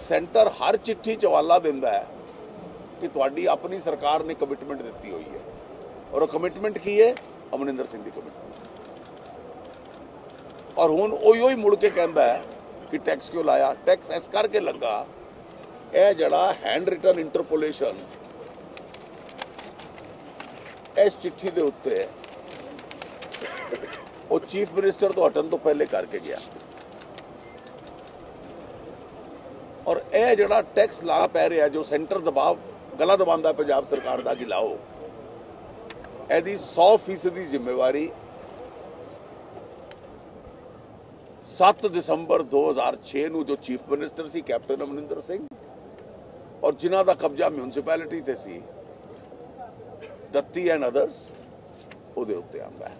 Centre ਹਰ ਚਿੱਠੀ ਚ ਹਵਾਲਾ ਦਿੰਦਾ ਹੈ ਕਿ ਤੁਹਾਡੀ ਆਪਣੀ ਸਰਕਾਰ ਨੇ ਕਮਿਟਮੈਂਟ ਦਿੱਤੀ ਹੋਈ ਹੈ। ਔਰ ਉਹ ਕਮਿਟਮੈਂਟ ਕੀ ਹੈ? ਅਮਰਿੰਦਰ ਸਿੰਘ ਦੀ ਕਮਿਟਮੈਂਟ ਔਰ ਹੁਣ ਉਹੀ ਉਹੀ ਮੁੜ ਕੇ ਕਹਿੰਦਾ ਹੈ ਕਿ ਟੈਕਸ ਕਿਉਂ ਲਾਇਆ? ਟੈਕਸ ਇਸ ਕਰਕੇ ਲੱਗਾ, ਇਹ ਜਿਹੜਾ ਹੈਂਡ ਰਿਟਨ ਇੰਟਰਪੋਲੇਸ਼ਨ ਇਸ ਚਿੱਠੀ ਦੇ ਉੱਤੇ ਉਹ ਚੀਫ ਮਿਨਿਸਟਰ ਤੋਂ ਹਟਣ ਤੋਂ ਪਹਿਲੇ ਕਰਕੇ ਗਿਆ। ਔਰ ਇਹ ਜਿਹੜਾ ਟੈਕਸ ਲਾ ਪੈ ਰਿਹਾ ਜੋ ਸੈਂਟਰ ਦਬਾਅ, ਗਲਾ ਦਬਾਉਂਦਾ ਪੰਜਾਬ ਸਰਕਾਰ ਦਾ ਕਿ ਲਾਓ। ਇਹਦੀ 100% ਦੀ ਜ਼ਿੰਮੇਵਾਰੀ 7 ਦਸੰਬਰ 2006 ਨੂੰ ਜੋ ਚੀਫ ਮਿਨਿਸਟਰ ਸੀ ਕੈਪਟਨ ਅਮਰਿੰਦਰ ਸਿੰਘ, ਔਰ ਜਿਨ੍ਹਾਂ ਦਾ ਕਬਜ਼ਾ ਮਿਊਨਿਸਪੈਲਿਟੀ ਤੇ ਸੀ, ਦੱਤੀ ਐਂਡ ਅਦਰਸ ਉਹਦੇ ਉੱਤੇ ਆਉਂਦਾ ਹੈ।